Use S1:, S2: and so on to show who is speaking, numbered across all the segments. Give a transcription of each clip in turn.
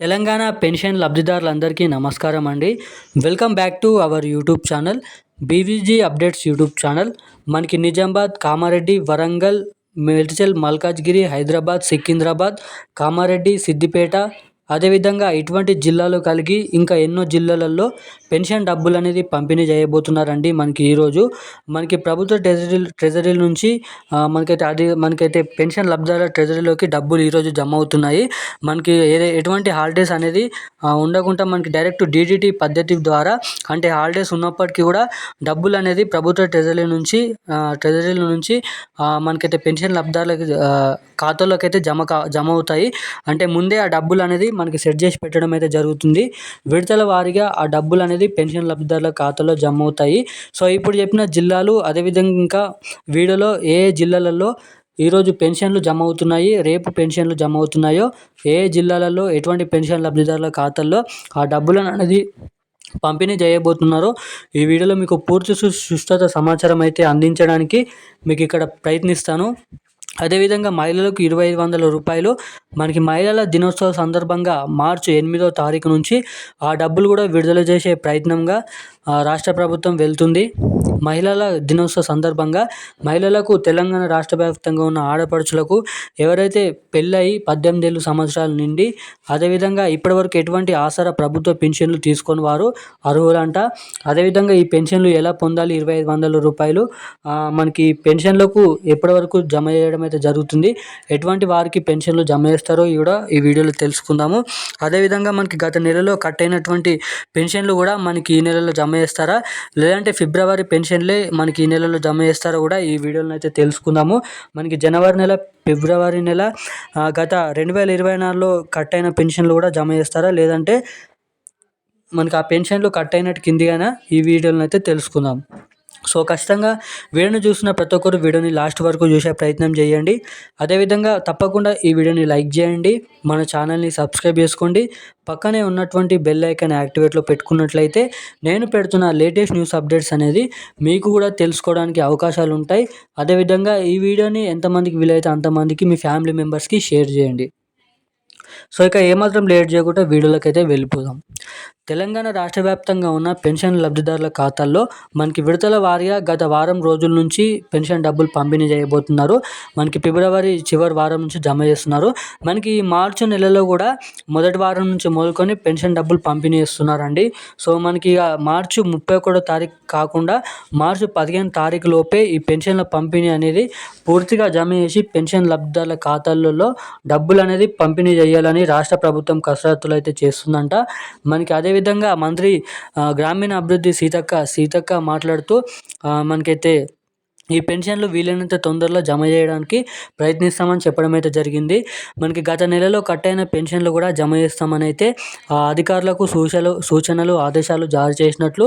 S1: Telangana pension లబ్ధిదారులందరికీ నమస్కారం అండి. Welcome back to our YouTube channel BVG updates YouTube channel. మనకి నిజామాబాద్ కామారెడ్డి వరంగల్ మేడ్చల్ మల్కాజ్గిరి హైదరాబాద్ సికింద్రాబాద్ కామారెడ్డి సిద్దిపేట అదేవిధంగా ఇటువంటి జిల్లాలు కలిగి ఇంకా ఎన్నో జిల్లాలలో పెన్షన్ డబ్బులు అనేది పంపిణీ చేయబోతున్నారండి మనకి ఈరోజు. మనకి ప్రభుత్వ ట్రెజరీ ట్రెజరీ నుంచి మనకైతే అది మనకైతే పెన్షన్ లబ్ధాల ట్రెజరీలోకి డబ్బులు ఈరోజు జమ అవుతున్నాయి మనకి ఏ ఎటువంటి హాలిడేస్ అనేది ఉండకుండా మనకి డైరెక్ట్ డీడీటీ పద్ధతి ద్వారా అంటే హాలిడేస్ ఉన్నప్పటికీ కూడా డబ్బులు అనేది ప్రభుత్వ ట్రెజరీ నుంచి ట్రెజరీల నుంచి మనకైతే పెన్షన్ లబ్ధిదారులకి ఖాతాలోకి అయితే జమ కా జమ అవుతాయి అంటే ముందే ఆ డబ్బులు అనేది మనకి సెట్ చేసి పెట్టడం అయితే జరుగుతుంది. విడతల వారీగా ఆ డబ్బులు అనేది పెన్షన్ లబ్ధిదారుల ఖాతాలో జమ అవుతాయి. సో ఇప్పుడు చెప్పిన జిల్లాలు అదేవిధంగా ఇంకా వీడియోలో ఏ జిల్లాలలో ఈరోజు పెన్షన్లు జమ అవుతున్నాయి రేపు పెన్షన్లు జమ అవుతున్నాయో ఏ జిల్లాలలో ఎటువంటి పెన్షన్ లబ్ధిదారుల ఖాతాల్లో ఆ డబ్బులను అనేది పంపిణీ చేయబోతున్నారో ఈ వీడియోలో మీకు పూర్తి సుస్థత సమాచారం అయితే అందించడానికి మీకు ఇక్కడ ప్రయత్నిస్తాను. అదేవిధంగా మహిళలకు ఇరవై ఐదు వందల రూపాయలు మనకి మహిళల దినోత్సవ సందర్భంగా మార్చి ఎనిమిదో తారీఖు నుంచి ఆ డబ్బులు కూడా విడుదల చేసే ప్రయత్నంగా రాష్ట్ర ప్రభుత్వం వెళ్తుంది. మహిళల దినోత్సవ సందర్భంగా మహిళలకు తెలంగాణ రాష్ట్ర వ్యాప్తంగా ఉన్న ఆడపడుచులకు ఎవరైతే పెళ్ళయి పద్దెనిమిది ఏళ్ళు సంవత్సరాల నుండి అదేవిధంగా ఇప్పటివరకు ఎటువంటి ఆసరా ప్రభుత్వ పెన్షన్లు తీసుకొని వారు అర్హులంట. అదేవిధంగా ఈ పెన్షన్లు ఎలా పొందాలి? ఇరవై ఐదు వందల రూపాయలు. మనకి పెన్షన్లకు ఎప్పటివరకు జమ చేయడం అయితే జరుగుతుంది. ఎటువంటి వారికి పెన్షన్లు జమ చేస్తారో కూడా ఈ వీడియోలో తెలుసుకుందాము. అదేవిధంగా మనకి గత నెలలో కట్ అయినటువంటి పెన్షన్లు కూడా మనకి ఈ నెలలో జమ చేస్తారా? లేదంటే ఫిబ్రవరి పెన్షన్లే మనకి ఈ నెలలో జమ చేస్తారో కూడా ఈ వీడియోలో అయితే తెలుసుకుందాము. మనకి జనవరి నెల ఫిబ్రవరి నెల గత రెండు వేల ఇరవై నాలుగులో కట్ అయిన పెన్షన్లు కూడా జమ చేస్తారా? లేదంటే మనకి ఆ పెన్షన్లు కట్ అయినట్టు కిందిగానే? ఈ వీడియోలను అయితే తెలుసుకుందాం. సో ఖచ్చితంగా వీడియోని చూసిన ప్రతి ఒక్కరు వీడియోని లాస్ట్ వరకు చూసే ప్రయత్నం చేయండి. అదేవిధంగా తప్పకుండా ఈ వీడియోని లైక్ చేయండి. మన ఛానల్ని సబ్స్క్రైబ్ చేసుకోండి. పక్కనే ఉన్నటువంటి బెల్ ఐకాన్ యాక్టివేట్లో పెట్టుకున్నట్లయితే నేను పెడుతున్న లేటెస్ట్ న్యూస్ అప్డేట్స్ అనేది మీకు కూడా తెలుసుకోవడానికి అవకాశాలు ఉంటాయి. అదేవిధంగా ఈ వీడియోని ఎంతమందికి వీలైతే అంతమందికి మీ ఫ్యామిలీ మెంబర్స్కి షేర్ చేయండి. సో ఇక ఏమాత్రం లేట్ చేయకుండా వీడియోలోకి అయితే వెళ్ళిపోదాం. తెలంగాణ రాష్ట్ర వ్యాప్తంగా ఉన్న పెన్షన్ లబ్ధిదారుల ఖాతాల్లో మనకి విడతల వారీగా గత వారం రోజుల నుంచి పెన్షన్ డబ్బులు పంపిణీ చేయబోతున్నారు. మనకి ఫిబ్రవరి చివరి వారం నుంచి జమ చేస్తున్నారు. మనకి మార్చి నెలలో కూడా మొదటి వారం నుంచి మొదలుకొని పెన్షన్ డబ్బులు పంపిణీ చేస్తున్నారండి. సో మనకి మార్చి ముప్పై ఒకటో తారీఖు కాకుండా మార్చి పదిహేను తారీఖు లోపే ఈ పెన్షన్ల పంపిణీ అనేది పూర్తిగా జమ చేసి పెన్షన్ లబ్ధిదారుల ఖాతాలలో డబ్బులు అనేది పంపిణీ చేయాలని రాష్ట్ర ప్రభుత్వం కసరత్తులు అయితే చేస్తుందంట. మనకి అదే అదేవిధంగా మంత్రి గ్రామీణ అభివృద్ధి సీతక్క సీతక్క మాట్లాడుతూ మనకైతే ఈ పెన్షన్లు వీలైనంత తొందరలో జమ చేయడానికి ప్రయత్నిస్తామని చెప్పడం అయితే జరిగింది. మనకి గత నెలలో కట్ అయిన పెన్షన్లు కూడా జమ చేస్తామని అయితే అధికారులకు సూచనలు సూచనలు ఆదేశాలు జారీ చేసినట్లు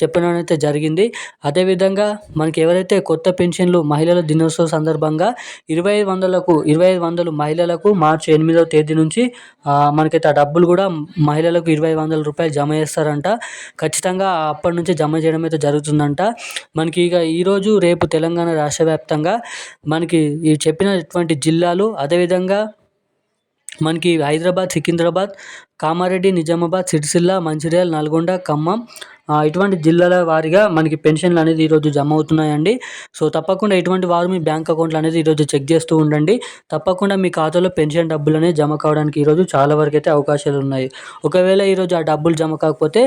S1: చెప్పడం అయితే జరిగింది. అదేవిధంగా మనకి ఎవరైతే కొత్త పెన్షన్లు మహిళల దినోత్సవ సందర్భంగా ఇరవై ఐదు వందలకు ఇరవై ఐదు వందలు మహిళలకు మార్చి ఎనిమిదవ తేదీ నుంచి మనకైతే ఆ డబ్బులు కూడా మహిళలకు ఇరవై వందల రూపాయలు జమ చేస్తారంట. ఖచ్చితంగా అప్పటి నుంచి జమ చేయడం అయితే జరుగుతుందంట. మనకి ఇక ఈరోజు రేపు రేపు తెలంగాణ రాష్ట్ర వ్యాప్తంగా మనకి ఈ చెప్పినటువంటి జిల్లాలు అదేవిధంగా మనకి హైదరాబాద్ సికింద్రాబాద్ కామారెడ్డి నిజామాబాద్ సిరిసిల్ల మంచిర్యాల నల్గొండ ఖమ్మం ఇటువంటి జిల్లాల వారీగా మనకి పెన్షన్లు అనేది ఈరోజు జమ అవుతున్నాయండి. సో తప్పకుండా ఇటువంటి వారు మీ బ్యాంక్ అకౌంట్లు అనేది ఈరోజు చెక్ చేస్తూ ఉండండి. తప్పకుండా మీ ఖాతాలో పెన్షన్ డబ్బులు అనేది జమ కావడానికి ఈరోజు చాలా వరకు అయితే అవకాశాలు ఉన్నాయి. ఒకవేళ ఈరోజు ఆ డబ్బులు జమ కాకపోతే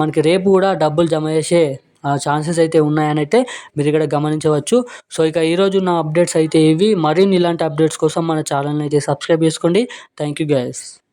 S1: మనకి రేపు కూడా డబ్బులు జమ చేసే ఛాన్సెస్ అయితే ఉన్నాయని అయితే మీరు ఇక్కడ గమనించవచ్చు. సో ఇక ఈరోజు నా అప్డేట్స్ అయితే ఇవి. మరిన్ని ఇలాంటి అప్డేట్స్ కోసం మన ఛానల్ని అయితే సబ్స్క్రైబ్ చేసుకోండి. Thank you guys